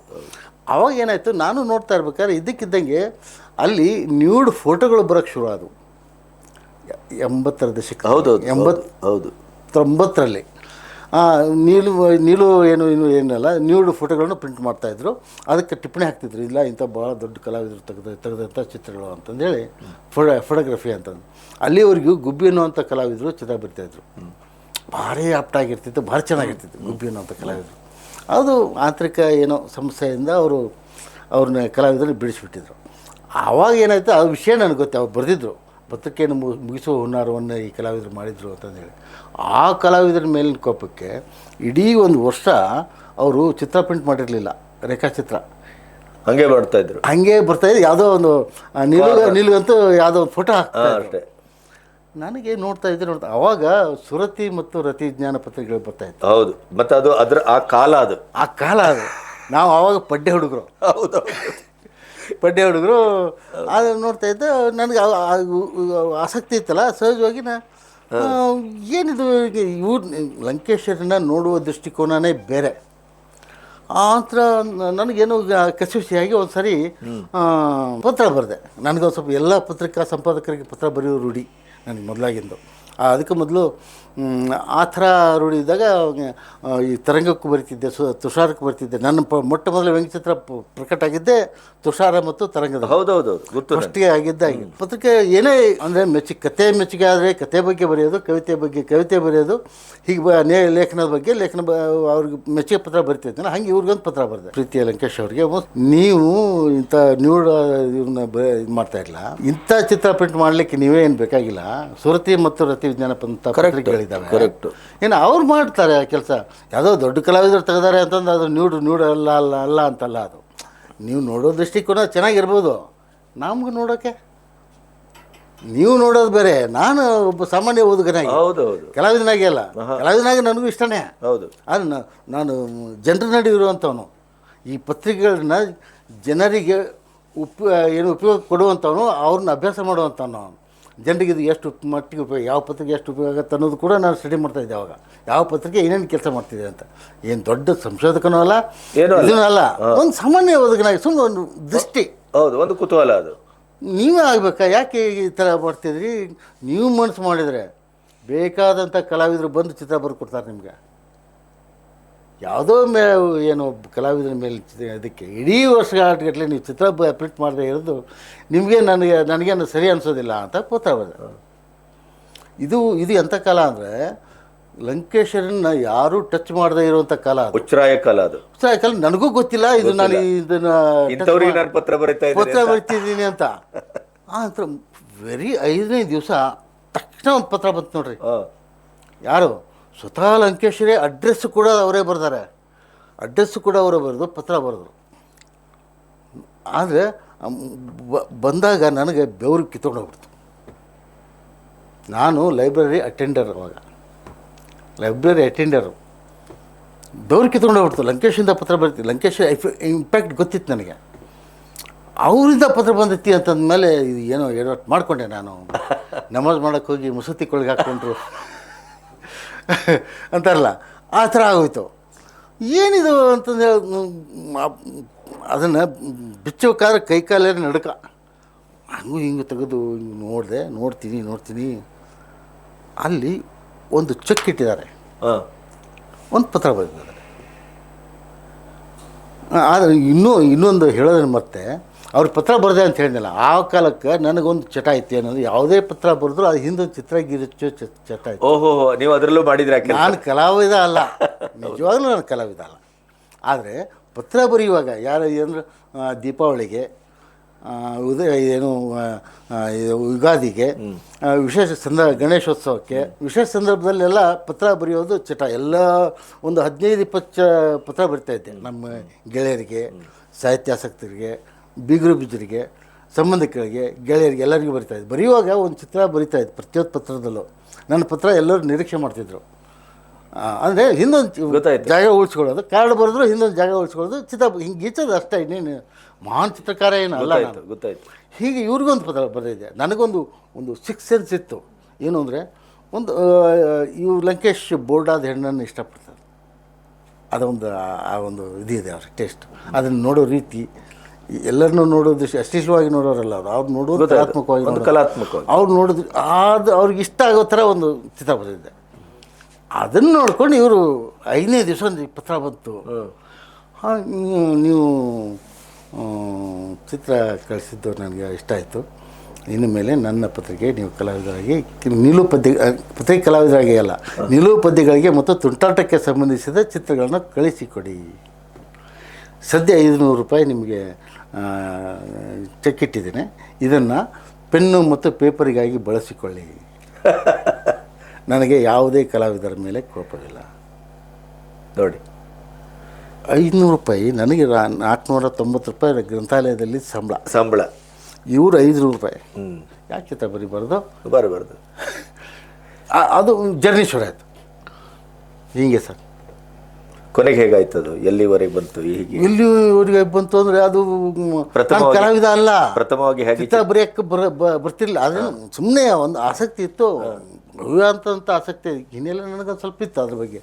ಅವಾಗ ಏನಾಯಿತು ನಾನು ನೋಡ್ತಾ ಇರ್ಬೇಕಾದ್ರೆ ಇದ್ದಕ್ಕಿದ್ದಂಗೆ ಅಲ್ಲಿ ನ್ಯೂಡ್ ಫೋಟೋಗಳು ಬರೋಕ್ಕೆ ಶುರು ಆದವು. ಎ- ಎಂಬತ್ತರ ದಶಕ ಹೌದು ಎಂಬತ್ತು ಹೌದು. ತೊಂಬತ್ತರಲ್ಲಿ. ನೀಲು ನೀಲು ಏನು ಏನು ಏನಲ್ಲ ನ್ಯೂಡ್ ಫೋಟೋಗಳನ್ನು ಪ್ರಿಂಟ್ ಮಾಡ್ತಾಯಿದ್ರು ಅದಕ್ಕೆ ಟಿಪ್ಪಣಿ ಹಾಕ್ತಿದ್ರು. ಇಲ್ಲ ಇಂಥ ಭಾಳ ದೊಡ್ಡ ಕಲಾವಿದರು ತೆಗೆದ ತೆಗೆದಂಥ ಚಿತ್ರಗಳು ಅಂತಂದೇಳಿ ಫೋಟೋ ಫೋಟೋಗ್ರಫಿ ಅಂತಂದು. ಅಲ್ಲಿವರೆಗೂ ಗುಬ್ಬಿ ಅನ್ನುವಂಥ ಕಲಾವಿದರು ಚಿತ್ರ ಬರ್ತಾಯಿದ್ರು ಭಾರಿ ಆಪ್ಟಾಗಿರ್ತಿತ್ತು ಭಾರಿ ಚೆನ್ನಾಗಿರ್ತಿತ್ತು ಗುಬ್ಬಿ ಅನ್ನುವಂಥ ಕಲಾವಿದರು. ಅದು ಆಂತರಿಕ ಏನೋ ಸಮಸ್ಯೆಯಿಂದ ಅವರು ಅವ್ರನ್ನ ಕಲಾವಿದರನ್ನ ಬಿಡಿಸಿಬಿಟ್ಟಿದ್ರು. ಆವಾಗ ಏನಾಯ್ತು ಆ ವಿಷಯ ನನಗೆ ಗೊತ್ತೆ ಅವ್ರು ಬರೆದಿದ್ರು. ಪತ್ರಿಕೆಯನ್ನು ಮು- ಮುಗಿಸುವ ಹುನ್ನಾರವನ್ನು ಈ ಕಲಾವಿದರು ಮಾಡಿದರು ಅಂತಂದೇಳಿ ಆ ಕಲಾವಿದರ ಮೇಲಿನ ಕೋಪಕ್ಕೆ ಇಡೀ ಒಂದು ವರ್ಷ ಅವರು ಚಿತ್ರ ಪ್ರಿಂಟ್ ಮಾಡಿರಲಿಲ್ಲ ರೇಖಾಚಿತ್ರ. ಹಂಗೆ ಮಾಡ್ತಾ ಇದ್ರು. ಹಂಗೆ ಬರ್ತಾಯಿದ್ರು ಯಾವುದೋ ಒಂದು ನಿಲುಗಂತೂ ಯಾವುದೋ ಒಂದು ಫೋಟೋ ಹಾಕ್ತಾರೆ ಅಷ್ಟೇ. ನನಗೆ ನೋಡ್ತಾ ಇದ್ದೆ ನೋಡ್ತಾ ಅವಾಗ ಸುರತಿ ಮತ್ತು ರತಿ ಜ್ಞಾನ ಪತ್ರಿಕೆಗಳು ಬರ್ತಾಯಿತ್ತು ಹೌದು. ಮತ್ತು ಅದು ಅದರ ಆ ಕಾಲ ಅದು. ಆ ಕಾಲ ಅದು. ನಾವು ಆವಾಗ ಪಡ್ಡೆ ಹುಡುಗರು. ಹೌದು. ಪಡ್ಡೆ ಹುಡುಗರು ಅದು ನೋಡ್ತಾ ಇದ್ದೆ ನನಗೆ ಆಸಕ್ತಿ ಇತ್ತಲ್ಲ ಸಹಜವಾಗಿ ನಾ ಏನಿದು ಇವ್ರು ಲಂಕೇಶ್ವರನ ನೋಡುವ ದೃಷ್ಟಿಕೋನನೇ ಬೇರೆ. ಆ ಥರ ನನಗೇನು ಕಸಿವಿಸಿಯಾಗಿ ಒಂದು ಸರಿ ಪತ್ರ ಬರೆದೆ. ನನಗೊಂದು ಸ್ವಲ್ಪ ಎಲ್ಲ ಪತ್ರಿಕಾ ಸಂಪಾದಕರಿಗೆ ಪತ್ರ ಬರೆಯೋ ರೂಢಿ. ನನಗೆ ಮೊದಲಾಗಿಂದು ಅದಕ್ಕೆ ಮೊದಲು ಆ ಥರ ರೂಢಿದ್ದಾಗ ಈ ತರಂಗಕ್ಕೂ ಬರ್ತಿದ್ದೆ ಸು ತುಷಾರಕ್ಕೂ ಬರ್ತಿದ್ದೆ. ನನ್ನ ಪ ಮೊಟ್ಟ ಮೊದಲ ವ್ಯಂಗ್ಯಚಿತ್ರ ಪ್ರಕಟ ಆಗಿದ್ದೆ ತುಷಾರ ಮತ್ತು ತರಂಗದ. ಹೌದೌದು ಗೊತ್ತು ಅಷ್ಟೇ ಆಗಿದ್ದೆ ಪತ್ರಿಕೆ ಏನೇ ಅಂದರೆ ಮೆಚ್ಚಿ ಕತೆ ಮೆಚ್ಚುಗೆ ಆದರೆ ಕತೆ ಬಗ್ಗೆ ಬರೆಯೋದು ಕವಿತೆ ಬಗ್ಗೆ ಕವಿತೆ ಬರೆಯೋದು ಹೀಗೆ ಬ ನೇ ಲೇಖನದ ಬಗ್ಗೆ ಲೇಖನ ಬ ಅವ್ರಿಗೆ ಮೆಚ್ಚುಗೆ ಪತ್ರ ಬರಿತಿದ್ದೇನೆ ಹಂಗೆ ಇವ್ರಿಗೊಂದು ಪತ್ರ ಬರೆದೆ. ಪ್ರೀತಿಯ ಲಂಕೇಶ್ ಅವರಿಗೆ ನೀವು ಇಂಥ ನ್ಯೂಡ್ ಇವನ್ನ ಬ ಇದು ಮಾಡ್ತಾ ಇಲ್ಲ ಇಂಥ ಚಿತ್ರ ಪ್ರಿಂಟ್ ಮಾಡಲಿಕ್ಕೆ ನೀವೇ ಏನು ಬೇಕಾಗಿಲ್ಲ? ಸುರತಿ ಮತ್ತು ರತಿ ವಿಜ್ಞಾನ ಪಂಥ ಪತ್ರಿಕೆಗಳಿದ್ದಾವೆ ಕರೆಕ್ಟ್ ಏನು ಅವ್ರು ಮಾಡ್ತಾರೆ ಆ ಕೆಲಸ? ಯಾವುದೋ ದೊಡ್ಡ ಕಲಾವಿದರು ತೆಗೆದಾರೆ ಅಂತಂದು ಅದು ನ್ಯೂಡ್ ನ್ಯೂಡ್ ಅಲ್ಲ ಅಲ್ಲ ಅಲ್ಲ ಅಂತಲ್ಲ ಅದು. ನೀವು ನೋಡೋ ದೃಷ್ಟಿಕೋನ ಚೆನ್ನಾಗಿರ್ಬೋದು. ನಮ್ಗೆ ನೋಡೋಕೆ. ನೀವು ನೋಡೋದು ಬೇರೆ. ನಾನು ಒಬ್ಬ ಸಾಮಾನ್ಯ ಓದುಗನಾಗಿ. ಹೌದು ಹೌದು. ಕಲಾವಿದನಾಗಿ ಅಲ್ಲ. ಕಲಾವಿದನಾಗಿ ನನಗೂ ಇಷ್ಟನೇ. ಹೌದು. ಆದ್ರೆ ನಾನು ಜನರ ನಡುವೆ ಇರುವಂಥವನು ಈ ಪತ್ರಿಕೆಗಳನ್ನ ಜನರಿಗೆ ಉಪ ಏನು ಉಪಯೋಗ ಕೊಡುವಂಥವನು ಅವ್ರನ್ನ ಅಭ್ಯಾಸ ಮಾಡುವಂಥವನು ಅವನು. ಜನರಿಗೆ ಇದು ಎಷ್ಟು ಮಟ್ಟಿಗೆ ಉಪಯೋಗ ಯಾವ ಪತ್ರಿಕೆ ಎಷ್ಟು ಉಪಯೋಗ ಆಗುತ್ತೆ ಅನ್ನೋದು ಕೂಡ ನಾನು ಸ್ಟಡಿ ಮಾಡ್ತಾ ಇದ್ದೆ ಅವಾಗ. ಯಾವ ಪತ್ರಿಕೆ ಏನೇನು ಕೆಲಸ ಮಾಡ್ತಿದೆ ಅಂತ. ಏನು ದೊಡ್ಡ ಸಂಶೋಧಕನೂ ಅಲ್ಲ ಏನೂ ಅಲ್ಲ. ಅಲ್ಲ. ಒಂದು ಸಾಮಾನ್ಯ ಓದುಗನಾಗಿ ಸುಮ್ಮನೆ ಒಂದು ದೃಷ್ಟಿ. ಹೌದು ಒಂದು ಕುತೂಹಲ ಅದು. ನೀವೇ ಆಗ್ಬೇಕಾ? ಯಾಕೆ ಈ ಥರ ಮಾಡ್ತಿದ್ರಿ? ನೀವು ಮನಸ್ಸು ಮಾಡಿದರೆ ಬೇಕಾದಂಥ ಕಲಾವಿದರು ಬಂದು ಚಿತ್ರ ಬರ್ಕೊಡ್ತಾರೆ ನಿಮಗೆ. ಯಾವುದೋ ಮೇ ಏನು ಕಲಾವಿದರ ಮೇಲೆ ಅದಕ್ಕೆ ಇಡೀ ವರ್ಷಗಟ್ಟಲೆ ನೀವು ಚಿತ್ರ ಪ್ರಿಂಟ್ ಮಾಡದೇ ಇರೋದು ನಿಮಗೆ ನನಗೆ ನನಗೇನು ಸರಿ ಅನಿಸೋದಿಲ್ಲ ಅಂತ ಗೊತ್ತಾಗೋದು ಇದು ಇದು ಎಂಥ ಕಾಲ ಅಂದರೆ ಲಂಕೇಶ್ವರನ್ನ ಯಾರು ಟಚ್ ಮಾಡದೇ ಇರುವಂಥ ಕಾಲ ಅದು. ಉಚ್ಛ್ರಾಯ ಕಾಲ ಅದು. ಉಚ್ಚರಾಯ ಕಾಲ ನನಗೂ ಗೊತ್ತಿಲ್ಲ ಇದು ನಾನು ಇದನ್ನ ಪತ್ರ ಬರೀತಾ ಪತ್ರ ಬರಿತಿದ್ದೀನಿ ಅಂತ. ಆ ನಂತರ ವೆರಿ ಐದನೇ ದಿವಸ ತಕ್ಷಣ ಒಂದು ಪತ್ರ ಬಂತು ನೋಡ್ರಿ. ಯಾರು? ಸ್ವತಃ ಲಂಕೇಶ್ವರಿ ಅಡ್ರೆಸ್ ಕೂಡ ಅವರೇ ಬರ್ತಾರೆ. ಅಡ್ರೆಸ್ ಕೂಡ ಅವರೇ ಬರೆದು ಪತ್ರ ಬರೆದರು. ಆದರೆ ಬಂದಾಗ ನನಗೆ ಬೆವರು ಕಿತ್ಕೊಂಡು ಹೋಗ್ಬಿಡ್ತು. ನಾನು ಲೈಬ್ರರಿ ಅಟೆಂಡರ್ ಅವಾಗ. ಲೈಬ್ರರಿ ಅಟೆಂಡರು ಬೆವರು ಕಿತ್ಕೊಂಡು ಹೋಗ್ಬಿಡ್ತು. ಲಂಕೇಶಿಂದ ಪತ್ರ ಬರ್ತಿ, ಲಂಕೇಶ್ ಇಂಪ್ಯಾಕ್ಟ್ ಗೊತ್ತಿತ್ತು ನನಗೆ. ಅವರಿಂದ ಪತ್ರ ಬಂದೈತಿ ಅಂತಂದಮೇಲೆ ಇದು ಏನೋ ಎಡವಟ್ಟು ಮಾಡಿಕೊಂಡೆ ನಾನು. ನಮಾಜ್ ಮಾಡೋಕ್ಕೆ ಹೋಗಿ ಮುಸುತಿ ಕೊಳಗೆ ಹಾಕ್ಕೊಂಡ್ರು. ಅಂತಾರಲ್ಲ ಆ ಥರ ಆಗೋಯ್ತು. ಏನಿದು ಅಂತಂದು ಅದನ್ನು ಬಿಚ್ಚಬೇಕಾದ್ರೆ ಕೈ ಕಾಲೇ ನಡುಕ. ಹಂಗೂ ಹಿಂಗೆ ತೆಗೆದು ಹಿಂಗೆ ನೋಡಿದೆ ನೋಡ್ತೀನಿ ನೋಡ್ತೀನಿ. ಅಲ್ಲಿ ಒಂದು ಚೆಕ್ ಇಟ್ಟಿದ್ದಾರೆ. ಹಾ. ಒಂದು ಪತ್ರ ಬರೆದಿದ್ದಾರೆ. ಆದರೆ ಇನ್ನೂ ಇನ್ನೊಂದು ಹೇಳೋದನ್ನು ಮತ್ತೆ ಅವ್ರು ಪತ್ರ ಬರದೆ ಅಂತ ಹೇಳಿದ್ನಲ್ಲ ಆ ಕಾಲಕ್ಕೆ ನನಗೊಂದು ಚಟ ಐತಿ ಅನ್ನೋದು ಯಾವುದೇ ಪತ್ರ ಬರೆದ್ರು ಅದು ಹಿಂದೆ ಚಿತ್ರ ಗಿರಿಚೋ ಚಟ ಐತೆ ಓಹೋ ನೀವು ಅದರಲ್ಲೂ ಮಾಡಿದ್ರೆ ನಾನು ಕಲಾವಿದ ಅಲ್ಲ. ನಿಜವಾಗ್ಲೂ ನಾನು ಕಲಾವಿದ ಅಲ್ಲ. ಆದರೆ ಪತ್ರ ಬರೆಯುವಾಗ ಯಾರು ಅಂದ್ರೆ ದೀಪಾವಳಿಗೆ ಉದಯ ಏನು ಯುಗಾದಿಗೆ ವಿಶೇಷ ಸಂದರ್ಭ ಗಣೇಶೋತ್ಸವಕ್ಕೆ ವಿಶೇಷ ಸಂದರ್ಭದಲ್ಲೆಲ್ಲ ಪತ್ರ ಬರೆಯೋದು ಚಟ. ಎಲ್ಲ ಒಂದು ಹದಿನೈದು ಇಪ್ಪತ್ತು ಚ ಪತ್ರ ಬರಿತಾ ಇದ್ದೆ. ನಮ್ಮ ಗೆಳೆಯರಿಗೆ ಸಾಹಿತ್ಯಾಸಕ್ತರಿಗೆ ಬೀಗರು ಬಿಜರಿಗೆ ಸಂಬಂಧಿಕರಿಗೆ ಗೆಳೆಯರಿಗೆ ಎಲ್ಲರಿಗೂ ಬರಿತಾ ಇದ್ದೆ. ಬರೆಯುವಾಗ ಒಂದು ಚಿತ್ರ ಬರಿತಾ ಇತ್ತು ಪ್ರತಿಯೊಂದು ಪತ್ರದಲ್ಲೂ ನನ್ನ ಪತ್ರ ಎಲ್ಲರೂ ನಿರೀಕ್ಷೆ ಮಾಡ್ತಿದ್ರು. ಅಂದರೆ ಹಿಂದೊಂದು. ಜಾಗ ಉಳಿಸ್ಕೊಳ್ಳೋದು ಕಾರ್ಡ್ ಬರೆದ್ರು ಹಿಂದೊಂದು ಜಾಗ ಉಳಿಸ್ಕೊಳ್ಳೋದು ಚಿತ್ರ ಹಿಂಗೆ ಗೀಚೋದು ಅಷ್ಟೇ ಇನ್ನೇನು ಮಹಾನ್ ಚಿತ್ರಕಾರ ಏನು ಅಲ್ಲ ಗೊತ್ತಾಯ್ತು ಹೀಗೆ ಇವ್ರಿಗೊಂದು ಪತ್ರ ಬರೆದಿದೆ. ನನಗೊಂದು ಒಂದು ಸಿಕ್ಸ್ ಸೆನ್ಸ್ ಇತ್ತು. ಏನು ಅಂದರೆ ಒಂದು ಇವ್ರು ಇವು ಲಂಕೇಶ್ ಬೋರ್ಡಾದ ಹೆಣ್ಣನ್ನು ಇಷ್ಟಪಡ್ತಾರೆ. ಅದೊಂದು ಆ- ಆ ಒಂದು ಇದಿದೆ ಅವ್ರ ಟೇಸ್ಟ್. ಅದನ್ನು ನೋಡೋ ರೀತಿ ಎಲ್ಲರನ್ನೂ ನೋಡೋದು ಅಶ್ಲೀಲವಾಗಿ ನೋಡೋರಲ್ಲ ಅವರು. ಅವ್ರು ನೋಡೋದು. ಕಲಾತ್ಮಕವಾಗಿ ಒಂದು. ಕಲಾತ್ಮಕವಾಗಿ. ಅವ್ರು ನೋಡಿದ್ರು ಅದು ಅವ್ರಿಗೆ ಇಷ್ಟ ಆಗೋ ಥರ ಒಂದು ಚಿತ್ರ ಬಂದಿದೆ. ಅದನ್ನು ನೋಡ್ಕೊಂಡು ಇವರು ಐದನೇ ದಿವಸ ಒಂದು ಪತ್ರ ಬಂತು. ಹಾಂ. ನೀವು ಚಿತ್ರ ಕಳಿಸಿದ್ದು ನನಗೆ ಇಷ್ಟ ಆಯಿತು. ಇನ್ನು ಮೇಲೆ ನನ್ನ ಪತ್ರಿಕೆ ನೀವು ಕಲಾವಿದರಾಗಿ ನಿಲು ಪದ್ಯ ಪತ್ರಿಕೆ ಕಲಾವಿದರಾಗಿ ಅಲ್ಲ ನಿಲುವು ಪದ್ಯಗಳಿಗೆ ಮತ್ತು ತುಂಟಾಟಕ್ಕೆ ಸಂಬಂಧಿಸಿದ ಚಿತ್ರಗಳನ್ನು ಕಳಿಸಿಕೊಡಿ. ಸದ್ಯ ಐದುನೂರು ರೂಪಾಯಿ ನಿಮಗೆ ಚೆಕ್ ಇಟ್ಟಿದ್ದೇನೆ. ಇದನ್ನು ಪೆನ್ನು ಮತ್ತು ಪೇಪರಿಗಾಗಿ ಬಳಸಿಕೊಳ್ಳಿ. ನನಗೆ ಯಾವುದೇ ಕಲಾವಿದರ ಮೇಲೆ ಕೋಪವಿಲ್ಲ. ನೋಡಿ ಐದುನೂರು ರೂಪಾಯಿ ನನಗೆ ನಾಲ್ಕುನೂರ ತೊಂಬತ್ತು ರೂಪಾಯಿ ಗ್ರಂಥಾಲಯದಲ್ಲಿ ಸಂಬಳ. ಸಂಬಳ. ಇವರು ಐದುನೂರು ರೂಪಾಯಿ. ಯಾಕೆ ಚಿತ್ರ ಬರೀಬಾರ್ದು? ಬರಬಾರ್ದು. ಅದು ಜರ್ನಿ ಶುರು ಆಯಿತು. ಹೀಗೆ ಸರ್. ಕೊನೆಗೆ ಹೇಗಾಯ್ತು ಅದು? ಎಲ್ಲಿವರೆಗೆ ಬಂತು? ಹೀಗೆ? ಎಲ್ಲಿವರೆಗೆ ಬಂತು ಅಂದರೆ ಅದು ನಾನು ಪ್ರಥಮವಾಗಿ- ಕಲಾವಿದ ಅಲ್ಲ. ಪ್ರಥಮವಾಗಿ ಹೇಗೆ ಚಿತ್ರ ಬರೆಯಕ್ಕೆ ಬರ ಬ- ಬರ್ತಿರ್ಲಿಲ್ಲ. ಸುಮ್ಮನೆ ಒಂದು ಆಸಕ್ತಿ ಇತ್ತು. ಭವ್ಯ ಅಂತಂತ ಆಸಕ್ತಿ ಹಿನ್ನೆಲೆ ನನಗೊಂದು ಸ್ವಲ್ಪ ಇತ್ತು ಅದ್ರ ಬಗ್ಗೆ.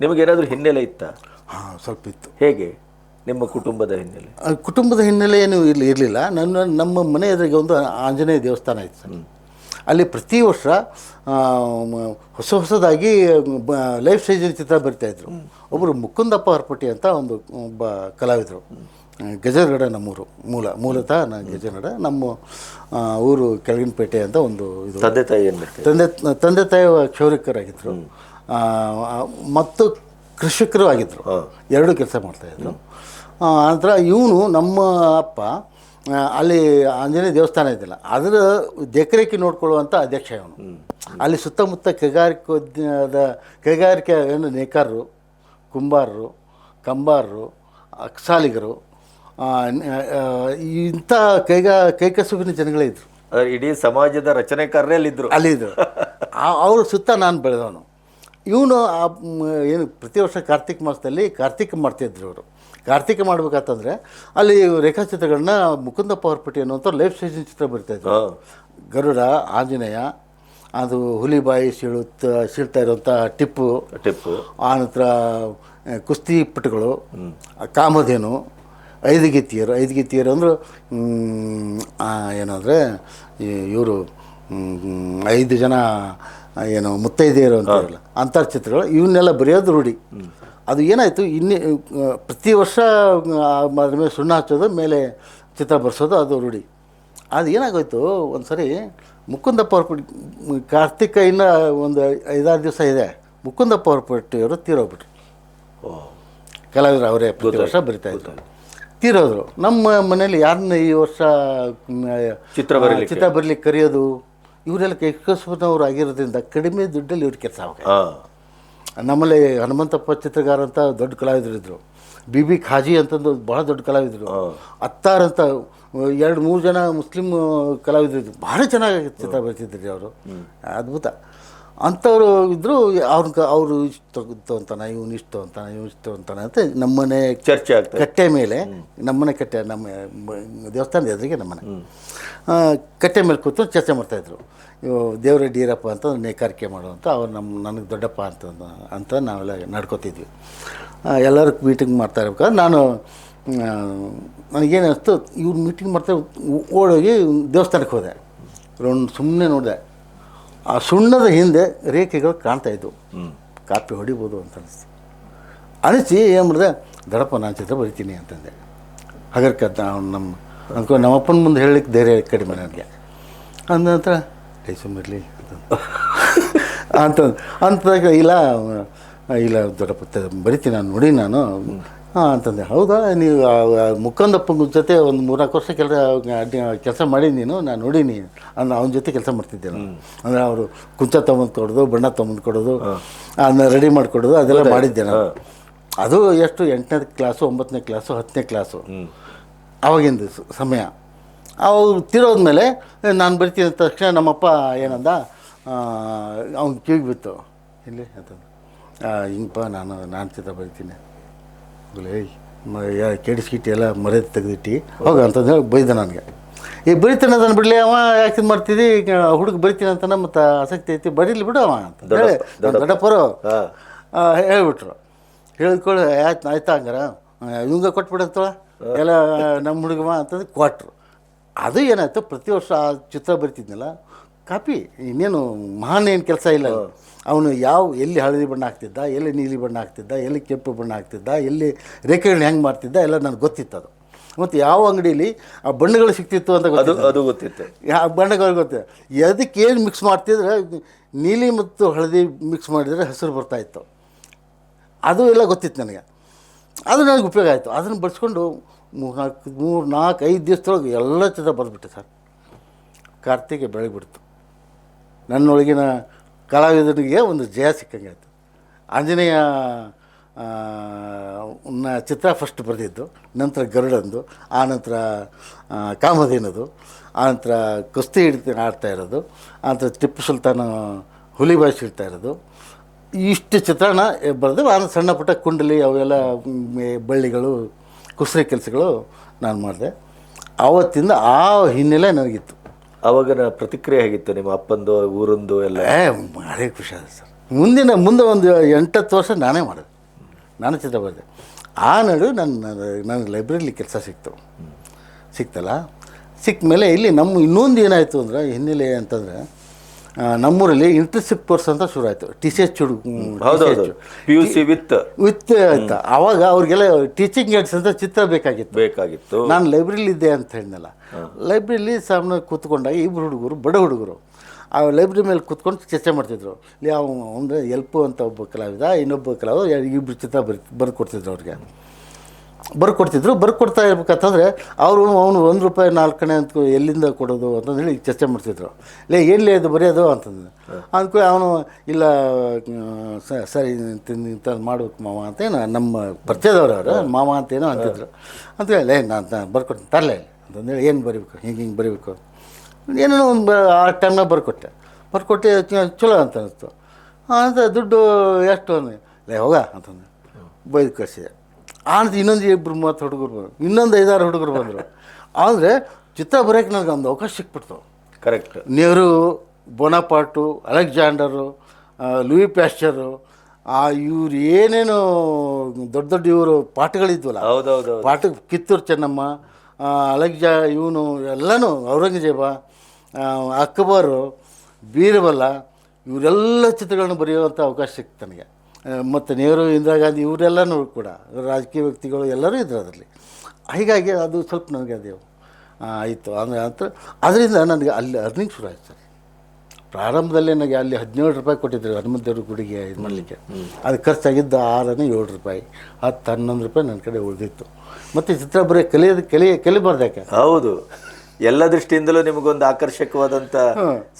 ನಿಮಗೆ ಏನಾದರೂ ಹಿನ್ನೆಲೆ ಇತ್ತ? ಹಾಂ ಸ್ವಲ್ಪ ಇತ್ತು. ಹೇಗೆ? ನಿಮ್ಮ ಕುಟುಂಬದ ಹಿನ್ನೆಲೆ? ಆ, ಕುಟುಂಬದ ಹಿನ್ನೆಲೆ ಏನು ಇರಲಿ ಇರಲಿಲ್ಲ. ನನ್ನ ನಮ್ಮ ಮನೆ ಎದುರಿಗೆ ಒಂದು ಆಂಜನೇಯ ದೇವಸ್ಥಾನ ಇತ್ತು ಸರ್. ಅಲ್ಲಿ ಪ್ರತಿ ವರ್ಷ ಹೊಸ ಹೊಸದಾಗಿ ಲೈಫ್ ಸೈಜಿನ ಚಿತ್ರ ಬರಿತಾಯಿದ್ರು ಒಬ್ಬರು ಮುಕುಂದಪ್ಪ ಹರ್ಪಟ್ಟಿ ಅಂತ ಒಂದು ಒಬ್ಬ ಕಲಾವಿದರು. ಗಜನಗಡ ನಮ್ಮೂರು. ಮೂಲ ಮೂಲತಃ ನಾನು ಗಜನಗಡ. ನಮ್ಮ ಊರು ಕೆಳಗಿನಪೇಟೆ ಅಂತ ಒಂದು ಇದು. ತಂದೆ ತಾಯಿ ತಂದೆ ತಂದೆ ತಾಯಿ ಕ್ಷೌರಿಕರಾಗಿದ್ದರು ಮತ್ತು ಕೃಷಿಕರು ಆಗಿದ್ದರು ಎರಡು ಕೆಲಸ ಮಾಡ್ತಾಯಿದ್ರು ಆನಂತರ ಇವನು ನಮ್ಮ ಅಪ್ಪ ಅಲ್ಲಿ ಆಂಜನೇಯ ದೇವಸ್ಥಾನ ಇದೆಯಲ್ಲ ಅದರ ದೇಖರೇಖೆ ನೋಡ್ಕೊಳ್ಳುವಂಥ ಅಧ್ಯಕ್ಷ ಇವನು. ಅಲ್ಲಿ ಸುತ್ತಮುತ್ತ ಕೈಗಾರಿಕೋದ್ಯದ ಕೈಗಾರಿಕೆ ಏನು ನೇಕಾರರು ಕುಂಬಾರರು ಕಂಬಾರರು ಅಕ್ಸಾಲಿಗರು ಇಂಥ ಕೈಗಾ ಕೈಕಸುಬಿನ ಜನಗಳೇ ಇದ್ದರು ಇಡೀ ಸಮಾಜದ ರಚನೆಕಾರರೇ ಅಲ್ಲಿದ್ದರು ಅಲ್ಲಿದ್ದರು ಅವ್ರ ಸುತ್ತ ನಾನು ಬೆಳೆದವನು. ಇವನು ಆ ಏನು ಪ್ರತಿ ವರ್ಷ ಕಾರ್ತಿಕ ಮಾಸದಲ್ಲಿ ಕಾರ್ತಿಕ ಮಾಡ್ತಿದ್ರು ಅವರು ಕಾರ್ತಿಕ ಮಾಡ್ಬೇಕಂತಂದರೆ ಅಲ್ಲಿ ರೇಖಾಚಿತ್ರಗಳನ್ನ ಮುಕುಂದಪ್ಪ ಪಟ್ಟಿ ಅನ್ನುವಂಥ ಲೈಫ್ ಸೈಜಿನ ಚಿತ್ರ ಬರ್ತಾ ಹಾ. ಗರುಡ ಆಂಜನೇಯ ಅದು ಹುಲಿಬಾಯಿ ಸೀಳುತ್ತ ಸೀಳ್ತಾ ಇರುವಂಥ ಟಿಪ್ಪು ಟಿಪ್ಪು. ಆನಂತರ ನಂತರ ಕುಸ್ತಿ ಕಾಮಧೇನು ಐದು ಗೀತಿಯರು ಐದು ಗೀತಿಯರು ಅಂದರು ಏನಂದರೆ ಇವರು ಐದು ಜನ ಏನು ಮುತ್ತೈದೆಯರು ಅಂತಾರಲ್ಲ ಅಂಥ ಚಿತ್ರಗಳು ಇವನ್ನೆಲ್ಲ ಬರೆಯೋದು ರೂಢಿ. ಅದು ಏನಾಯಿತು? ಇನ್ನೇ ಪ್ರತಿ ವರ್ಷ ಅದ್ರ ಮೇಲೆ ಸುಣ್ಣ ಹಚ್ಚೋದು ಮೇಲೆ ಚಿತ್ರ ಬರ್ಸೋದು ಅದು ರೂಢಿ. ಅದು ಏನಾಗೋಯ್ತು? ಒಂದು ಸರಿ ಮುಕುಂದಪ್ಪ ಹೊರಪಟ್ಟಿ ಕಾರ್ತಿಕ ಇನ್ನು ಒಂದು ಐದಾರು ದಿವಸ ಇದೆ. ಮುಕುಂದಪ್ಪ ಹೊರಪಟ್ಟಿಯವರು ತೀರೋಗ್ಬಿಟ್ರು. ಓ. ಕಲಾವಿದರು ಅವರೇ ಪ್ರತಿ ವರ್ಷ ಬರಿತಾ ಇದ್ರು. ತೀರೋದ್ರು. ನಮ್ಮ ಮನೇಲಿ ಯಾರನ್ನ ಈ ವರ್ಷ ಚಿತ್ರ ಬರಲಿ ಬರೀಲಿಕ್ಕೆ? ಚಿತ್ರ ಬರಲಿಕ್ಕೆ ಕರೆಯೋದು ಇವರೆಲ್ಲ ಕೈಕಸ್ಪನವರು ಆಗಿರೋದ್ರಿಂದ ಕಡಿಮೆ ದುಡ್ಡಲ್ಲಿ ಇವ್ರ ಕೆಲಸ ಆಗ ನಮ್ಮಲ್ಲಿ ಹನುಮಂತಪ್ಪ ಚಿತ್ರಗಾರ ಅಂತ ದೊಡ್ಡ ಕಲಾವಿದರು ಇದ್ದರು ಬಿ ಬಿ ಖಾಜಿ ಅಂತಂದು ಭಾಳ ದೊಡ್ಡ ಕಲಾವಿದರು ಅತ್ತಾರ್ ಅಂತ ಎರಡು ಮೂರು ಜನ ಮುಸ್ಲಿಂ ಕಲಾವಿದರು ಭಾಳ ಚೆನ್ನಾಗಿ ಚಿತ್ರ ಬರ್ತಿದ್ರಿ ಅವರು. ಅದ್ಭುತ. ಅಂಥವ್ರು ಇದ್ದರು ಅವ್ರನ್ನ ಅವರು ಇಷ್ಟು ಅಂತಾನೆ ಇವನು ಇಷ್ಟು ಅಂತಾನೆ ಇವನು ಇಷ್ಟು ಅಂತಾನೆ ಅಂತ ನಮ್ಮನೆ ಚರ್ಚೆ ಆಗ್ತದೆ ಕಟ್ಟೆ ಮೇಲೆ ನಮ್ಮನೆ ಕಟ್ಟೆ ನಮ್ಮ ದೇವಸ್ಥಾನದ ಎದುರಿಗೆ ನಮ್ಮನೆ. ಕಟ್ಟೆ ಮೇಲೆ ಕೂತು ಚರ್ಚೆ ಮಾಡ್ತಾಯಿದ್ರು ಇವು ದೇವರೆಡ್ಡಿ ಈರಪ್ಪ ಅಂತ ನೇಕಾರಿಕೆ ಮಾಡುವಂಥ ಅವ್ರು ನಮ್ಮ ನನಗೆ ದೊಡ್ಡಪ್ಪ ಅಂತ ಅಂತ ನಾವೆಲ್ಲ ನಡ್ಕೋತಿದ್ವಿ. ಎಲ್ಲರೂ ಮೀಟಿಂಗ್ ಮಾಡ್ತಾ ಇರ್ಬೇಕಾದ್ರೆ ನಾನು ನನಗೇನು ಅನಿಸ್ತು ಇವ್ರು ಮೀಟಿಂಗ್ ಮಾಡ್ತಾ ಓಡೋಗಿ ದೇವಸ್ಥಾನಕ್ಕೆ ಹೋದೆ. ರೌಂಡ್ ಸುಮ್ಮನೆ ನೋಡಿದೆ. ಆ ಸುಣ್ಣದ ಹಿಂದೆ ರೇಖೆಗಳು ಕಾಣ್ತಾ ಇದ್ವು. ಕಾಪಿ ಹೊಡಿಬೋದು ಅಂತ ಅನಿಸ್ತು. ಅನಿಸಿ ಏನು ಮಾಡಿದೆ ದಡಪ್ಪ, ನಾನು ಚಿತ್ರ ಬರಿತೀನಿ ಅಂತಂದೆ. ಹಾಗರ್ಕ ಅವ್ನು ನಮ್ಮ, ಅನ್ಕೊ, ನಮ್ಮಪ್ಪನ ಮುಂದೆ ಹೇಳಲಿಕ್ಕೆ ಧೈರ್ಯ ಕಡಿಮೆ ನನಗೆ. ಅಂದ ನಂತರ ಕೈ ಸುಮ್ಮಿರಲಿ ಅಂತ ಅಂತದಾಗ, ಇಲ್ಲ ಇಲ್ಲ, ದೊಡ್ಡಪ್ಪ ಬರಿತೀನಿ ನಾನು, ನೋಡಿ ನಾನು. ಹಾಂ ಅಂತಂದೆ. ಹೌದಾ? ನೀವು ಮುಖಂದಪ್ಪನ ಜೊತೆ ಒಂದು ಮೂರ್ನಾಲ್ಕು ವರ್ಷ ಕೆಲಸ ಕೆಲಸ ಮಾಡಿ ನೀನು? ನಾನು. ನೋಡೀನಿ ಅಂದ್ರೆ ಅವನ ಜೊತೆ ಕೆಲಸ ಮಾಡ್ತಿದ್ದೆ ನಾನು. ಅಂದರೆ ಅವರು ಕುಂಚ ತೊಗೊಂಡು ಕೊಡೋದು ಬಣ್ಣ ತೊಗೊಂಡು ಕೊಡೋದು ಅದನ್ನ ರೆಡಿ ಮಾಡಿಕೊಡೋದು ಅದೆಲ್ಲ ಮಾಡಿದ್ದೆ ನಾನು. ಅದು ಎಷ್ಟು ಎಂಟನೇ ಕ್ಲಾಸು ಒಂಬತ್ತನೇ ಕ್ಲಾಸು ಹತ್ತನೇ ಕ್ಲಾಸು ಅವಾಗಿಂದ ಸಮಯ. ಅವ್ರು ತಿರೋದ್ಮೇಲೆ ನಾನು ಬರ್ತೀನಿ ಅಂದ ತಕ್ಷಣ ನಮ್ಮಪ್ಪ ಏನಂದ ಅವ್ನು ಕಿವಿಗೆ ಬಿತ್ತು. ಇಲ್ಲಿ ಅಂತಂದು. ಹಿಂಗಪ್ಪ ನಾನು ನಾನು ಚಿತ್ರ ಬರಿತೀನಿ. ಕೆಡಿಸ್ಕಿಟ್ಟು ಎಲ್ಲ ಮರ್ಯಾದೆ ತೆಗೆದಿಟ್ಟು. ಹೋಗ ಅಂತಂದು ಹೇಳಿ ಬೈದ ನನಗೆ. ಈ ಬರಿತಾನೆ ಅದನ್ನು ಬಿಡಲಿ ಅವ ಯಾಕೆ ಇದು ಮಾಡ್ತಿದ್ದಿ ಹುಡುಗ ಬರಿತೀನಿ ಅಂತಾನೆ ಮತ್ತು ಆಸಕ್ತಿ ಐತಿ ಬರೀಲಿ ಬಿಡು ಅವ ಅಂತ ಹೇಳಿ ದೊಡ್ಡಪ್ಪರು ಹೇಳ್ಬಿಟ್ರು. ಹೇಳಿದ್ಕೊಳ್ಳಿ ಆಯ್ತು ಆಯ್ತಾ ಹಂಗಾರ? ಇವಂಗ ಕೊಟ್ಬಿಡತ್ತಳ ಎಲ್ಲ ನಮ್ಮ ಹುಡುಗವ ಅಂತಂದು ಕೊಟ್ಟರು ಅದು ಏನಾಯ್ತು ಪ್ರತಿ ವರ್ಷ ಆ ಚಿತ್ರ ಬರಿತಿದ್ನಲ್ಲ? ಕಾಪಿ ಇನ್ನೇನು ಮಹಾನ್ ಏನು ಕೆಲಸ ಇಲ್ಲ. ಅವನು ಯಾವ ಎಲ್ಲಿ ಹಳದಿ ಬಣ್ಣ ಹಾಕ್ತಿದ್ದ ಎಲ್ಲಿ ನೀಲಿ ಬಣ್ಣ ಹಾಕ್ತಿದ್ದ ಎಲ್ಲಿ ಕೆಂಪು ಬಣ್ಣ ಹಾಕ್ತಿದ್ದ ಎಲ್ಲಿ ರೇಖೆಗಳನ್ನ ಹೆಂಗೆ ಮಾಡ್ತಿದ್ದ ಎಲ್ಲ ನನಗೆ ಗೊತ್ತಿತ್ತು ಅದು. ಮತ್ತು ಯಾವ ಅಂಗಡೀಲಿ ಆ ಬಣ್ಣಗಳು ಸಿಗ್ತಿತ್ತು ಅಂತ ಅದು ಅದು ಗೊತ್ತಿತ್ತು. ಯಾವ ಬಣ್ಣಗಳು ಗೊತ್ತಿದೆ ಅದಕ್ಕೆ ಏನು ಮಿಕ್ಸ್ ಮಾಡ್ತಿದ್ರೆ ನೀಲಿ ಮತ್ತು ಹಳದಿ ಮಿಕ್ಸ್ ಮಾಡಿದರೆ ಹೆಸರು ಬರ್ತಾಯಿತ್ತು ಅದು ಎಲ್ಲ ಗೊತ್ತಿತ್ತು ನನಗೆ. ಅದು ನನಗೆ ಉಪಯೋಗ ಆಯಿತು. ಅದನ್ನು ಬಳಸ್ಕೊಂಡು ಮೂರು ನಾಲ್ಕು ಮೂರು ನಾಲ್ಕು ಐದು ದಿವಸದೊಳಗೆ ಎಲ್ಲ ಚಿತ್ರ ಬರೆದ್ಬಿಟ್ಟೆ ಸರ್. ಕಾರ್ತಿಕ ಬೆಳಗ್ಬಿಡ್ತು. ನನ್ನೊಳಗಿನ ಕಲಾವಿದನಿಗೆ ಒಂದು ಜಯ ಸಿಕ್ಕಂಗೆ ಆಯಿತು ಆಂಜನೇಯ ಚಿತ್ರ ಫಸ್ಟ್ ಬರೆದಿದ್ದು, ನಂತರ ಗರುಡಂದು, ಆ ನಂತರ ಕಾಮಧೇನದು, ಆ ನಂತರ ಕುಸ್ತಿ ಹಿಡಿತ ಆಡ್ತಾ ಇರೋದು, ಆ ನಂತರ ಟಿಪ್ಪು ಸುಲ್ತಾನ ಹುಲಿ ಭಾಷೆ ಇಡ್ತಾ ಇರೋದು. ಇಷ್ಟು ಚಿತ್ರಣ ಬರೆದು ಆ ಸಣ್ಣ ಪುಟ್ಟ ಕುಂಡಲಿ ಅವೆಲ್ಲ ಬಳ್ಳಿಗಳು, ಕುಸ್ರಿ ಕೆಲಸಗಳು ನಾನು ಮಾಡಿದೆ. ಆವತ್ತಿಂದ ಆ ಹಿನ್ನೆಲೆ ನನಗಿತ್ತು. ಅವಾಗ ಪ್ರತಿಕ್ರಿಯೆ ಹೇಗಿತ್ತು ನಿಮ್ಮ ಅಪ್ಪಂದು ಊರಂದು ಎಲ್ಲ? ಏ ಭಾರಿ ಖುಷಿ ಆದ ಸರ್. ಮುಂದಿನ ಮುಂದೆ ಒಂದು ಎಂಟತ್ತು ವರ್ಷ ನಾನೇ ಮಾಡಿದೆ. ನಾನು ಚಿತ್ರ ಬರೆದೆ ಆ ನಡು ನನ್ನ ನನ್ನ ಲೈಬ್ರರಿಲಿ ಕೆಲಸ ಸಿಕ್ತು. ಸಿಕ್ತಲ್ಲ? ಸಿಕ್ಕ ಮೇಲೆ ಇಲ್ಲಿ ನಮ್ಮ ಇನ್ನೊಂದು ಏನಾಯಿತು ಅಂದರೆ ಹಿನ್ನೆಲೆ ಅಂತಂದರೆ ನಮ್ಮೂರಲ್ಲಿ ಇಂಟರ್ನ್ಶಿಪ್ ಕೋರ್ಸ್ ಅಂತ ಶುರು ಆಯಿತು. ಟಿ ಸಿ ಎಚ್ ಹೌದು P U C with with ಅಂತ ಆವಾಗ ಅವ್ರಿಗೆಲ್ಲ ಟೀಚಿಂಗ್ ಏಡ್ಸ್ ಅಂತ ಚಿತ್ರ ಬೇಕಾಗಿತ್ತು. ಬೇಕಾಗಿತ್ತು. ನಾನು ಲೈಬ್ರರಿಲಿ ಇದ್ದೆ ಅಂತ ಹೇಳಿದ್ನಲ್ಲ. ಲೈಬ್ರರಿಲಿ ಸಾಮ್ನ ಕೂತ್ಕೊಂಡಾಗ ಇಬ್ಬರು ಹುಡುಗರು ಬಡ ಹುಡುಗರು. ಆ ಲೈಬ್ರರಿ ಮೇಲೆ ಕೂತ್ಕೊಂಡು ಚರ್ಚೆ ಮಾಡ್ತಿದ್ರು. ಇಲ್ಲಿ ಅವ ಅಂದರೆ ಎಲ್ಪು ಅಂತ ಒಬ್ಬ ಕಲಾವಿದ ಇನ್ನೊಬ್ಬ ಕಲಾವಿದ ಇಬ್ಬರು ಚಿತ್ರ ಬರ್ ಬರ್ದು ಕೊಡ್ತಿದ್ರು ಅವ್ರಿಗೆ. ಬರ್ಕೊಡ್ತಿದ್ರು. ಬರ್ಕೊಡ್ತಾ ಇರ್ಬೇಕಂತಂದರೆ ಅವರು ಅವನು ಒಂದು ರೂಪಾಯಿ ನಾಲ್ಕನೇ ಅಂತ ಎಲ್ಲಿಂದ ಕೊಡೋದು ಅಂತಂದೇಳಿ ಚರ್ಚೆ ಮಾಡ್ತಿದ್ರು. ಲೇ ಎಲ್ಲಿ ಅದು ಬರೆಯೋದು ಅಂತಂದು ಅಂದ್ಕೂಡ ಅವನು, ಇಲ್ಲ ಸರಿ ಇಂಥ ಮಾಡ್ಬೇಕು ಮಾವ ಅಂತೇನು ನಮ್ಮ ಪರಿಚಯದವ್ರು ಅವರು, ಮಾವ ಅಂತ ಏನೋ ಅಂತಿದ್ರು. ಅಂತ ಹೇಳಿ ನಾನು ಬರ್ಕೊಡ್ತೀನಿ, ತರಲೇ ಅಂತಂದೇಳಿ, ಏನು ಬರೀಬೇಕು, ಹಿಂಗೆ ಹಿಂಗೆ ಬರೀಬೇಕು? ಏನೋ ಒಂದು ಆ ಟೈಮ್ನಾಗ ಬರ್ಕೊಟ್ಟೆ. ಬರ್ಕೊಟ್ಟೆ ಚಲೋ ಅಂತ ಅನಿಸ್ತು ಅಂತ ದುಡ್ಡು ಎಷ್ಟು? ಅಂದೆ ಲೇ, ಹೋಗ ಅಂತಂದು ಬೈದು ಕಳಿಸಿದೆ. ಆನಂತರ ಇನ್ನೊಂದು ಇಬ್ಬರು ಮೂವತ್ತು ಹುಡುಗರು ಬಂದರು. ಇನ್ನೊಂದು ಐದಾರು ಹುಡುಗರು ಬಂದರು. ಆದರೆ ಚಿತ್ರ ಬರೋಕ್ಕೆ ನನಗೆ ಒಂದು ಅವಕಾಶ ಸಿಕ್ಬಿಡ್ತು. Correct Nehru Bonaparte Alexander Louis Pasteur ಆ ಇವ್ರು ಏನೇನು ದೊಡ್ಡ ದೊಡ್ಡ ಇವರು ಪಾಠಗಳಿದ್ವಲ್ಲ. ಹೌದೌದು ಪಾಠ ಕಿತ್ತೂರು ಚೆನ್ನಮ್ಮ ಅಲೆಕ್ಸಾ ಅಲೆಕ್ಜಾ ಇವನು ಎಲ್ಲನೂ ಔರಂಗಜೇಬ ಅಕ್ಬರು ಬೀರಬಲ್ಲ ಇವರೆಲ್ಲ ಚಿತ್ರಗಳನ್ನು ಬರೆಯುವಂಥ ಅವಕಾಶ ಸಿಕ್ತು ನನಗೆ. ಮತ್ತು ನೆಹರು ಇಂದಿರಾ ಗಾಂಧಿ ಇವರೆಲ್ಲನೂ ಕೂಡ ರಾಜಕೀಯ ವ್ಯಕ್ತಿಗಳು ಎಲ್ಲರೂ ಇದ್ದರು ಅದರಲ್ಲಿ. ಹೀಗಾಗಿ ಅದು ಸ್ವಲ್ಪ ನನಗೆ ಅದು ಆಯಿತು. ಅಂದರೆ ಅಂತ ಅದರಿಂದ ನನಗೆ ಅಲ್ಲಿ ಅರ್ನಿಂಗ್ ಶುರು ಆಯ್ತು ಸರ್. ಪ್ರಾರಂಭದಲ್ಲೇ ನನಗೆ ಅಲ್ಲಿ ಹದಿನೇಳು ರೂಪಾಯಿ ಕೊಟ್ಟಿದ್ದರು ಹನುಮಂತ ದೇವ್ರ ಗುಡಿಗೆ ಇದು ಮಾಡಲಿಕ್ಕೆ. ಅದು ಖರ್ಚಾಗಿದ್ದು ಆರನೇ ಏಳು ರೂಪಾಯಿ ಹತ್ತು ಹನ್ನೊಂದು ರೂಪಾಯಿ ನನ್ನ ಕಡೆ ಉಳಿದಿತ್ತು. ಮತ್ತು ಚಿತ್ರ ಬರೀ ಕಲಿಯೋದು ಕಲಿ ಕಲಿಬಾರ್ದು ಯಾಕೆ? ಹೌದು. ಎಲ್ಲ ದೃಷ್ಟಿಯಿಂದಲೂ ನಿಮಗೊಂದು ಆಕರ್ಷಕವಾದಂತ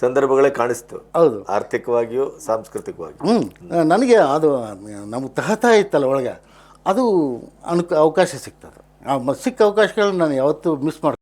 ಸಂದರ್ಭಗಳೇ ಕಾಣಿಸ್ತು. ಹೌದು. ಆರ್ಥಿಕವಾಗಿಯೂ ಸಾಂಸ್ಕೃತಿಕವಾಗಿಯೂ. ಹ್ಞೂ ನನಗೆ ಅದು ನಮ್ಗೆ ತಹತ ಇತ್ತಲ್ಲ ಒಳಗೆ ಅದು ಅನುಕ ಅವಕಾಶ ಸಿಗ್ತದೆ ಆ ಸಿಕ್ಕ ಅವಕಾಶಗಳನ್ನ ನಾನು ಯಾವತ್ತೂ ಮಿಸ್ ಮಾಡ್ಕೊ